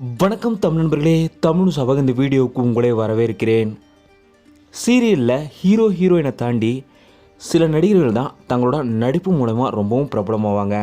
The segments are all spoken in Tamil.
வணக்கம் தமிழ் நண்பர்களே தமிழ் சபக இந்த வீடியோவுக்கு உங்களே வரவேற்கிறேன். சீரியலில் ஹீரோ ஹீரோயினை தாண்டி சில நடிகர்கள் தான் தங்களோட நடிப்பு மூலமாக ரொம்பவும் பிரபலமாவாங்க.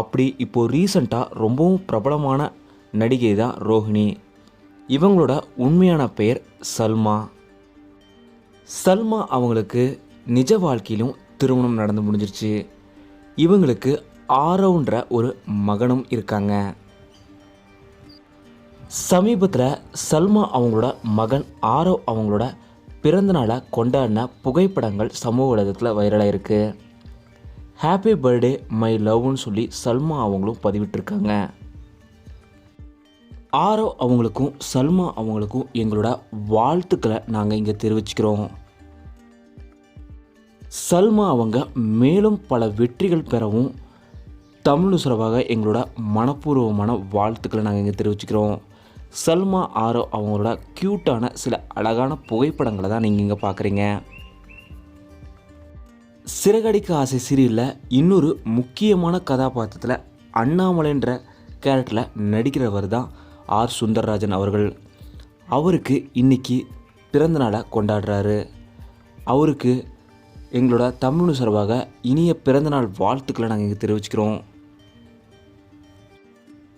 அப்படி இப்போது ரீசண்டாக ரொம்பவும் பிரபலமான நடிகை தான் ரோஹிணி. இவங்களோட உண்மையான பெயர் சல்மா. சல்மா அவங்களுக்கு நிஜ வாழ்க்கையிலும் திருமணம் நடந்து முடிஞ்சிருச்சு. இவங்களுக்கு ஆரவுன்ற ஒரு மகனும் இருக்காங்க. சமீபத்தில் சல்மா அவங்களோட மகன் ஆரவ் அவங்களோட பிறந்தநாளை கொண்டாடின புகைப்படங்கள் சமூக ஊடகத்தில் வைரலாக இருக்கு ஹாப்பி பர்த்டே மை லவ்னு சொல்லி சல்மா அவங்களும் பதிவிட்டிருக்காங்க. ஆரவ் அவங்களுக்கும் சல்மா அவங்களுக்கும் எங்களோட வாழ்த்துக்களை நாங்கள் இங்கே தெரிவிச்சுக்கிறோம். சல்மா அவங்க மேலும் பல வெற்றிகள் பெறவும் தமிழ் சிறப்பாக எங்களோட மனப்பூர்வமான வாழ்த்துக்களை நாங்கள் இங்கே தெரிவிச்சுக்கிறோம். சல்மா ஆரோ அவங்களோட க்யூட்டான சில அழகான புகைப்படங்களை தான் நீங்கள் இங்கே பார்க்குறீங்க சிறகடிக்க ஆசை சீரியலில் இன்னொரு முக்கியமான கதாபாத்திரத்தில் அண்ணாமலைன்ற கேரக்டரில் நடிக்கிறவர் தான் ஆர். சுந்தரராஜன் அவர்கள். அவருக்கு இன்னைக்கு பிறந்தநாளை கொண்டாடுறாரு. அவருக்கு எங்களோட தமிழ் சார்பாக இனிய பிறந்தநாள் வாழ்த்துக்களை நாங்கள் இங்கே தெரிவிச்சுக்கிறோம்.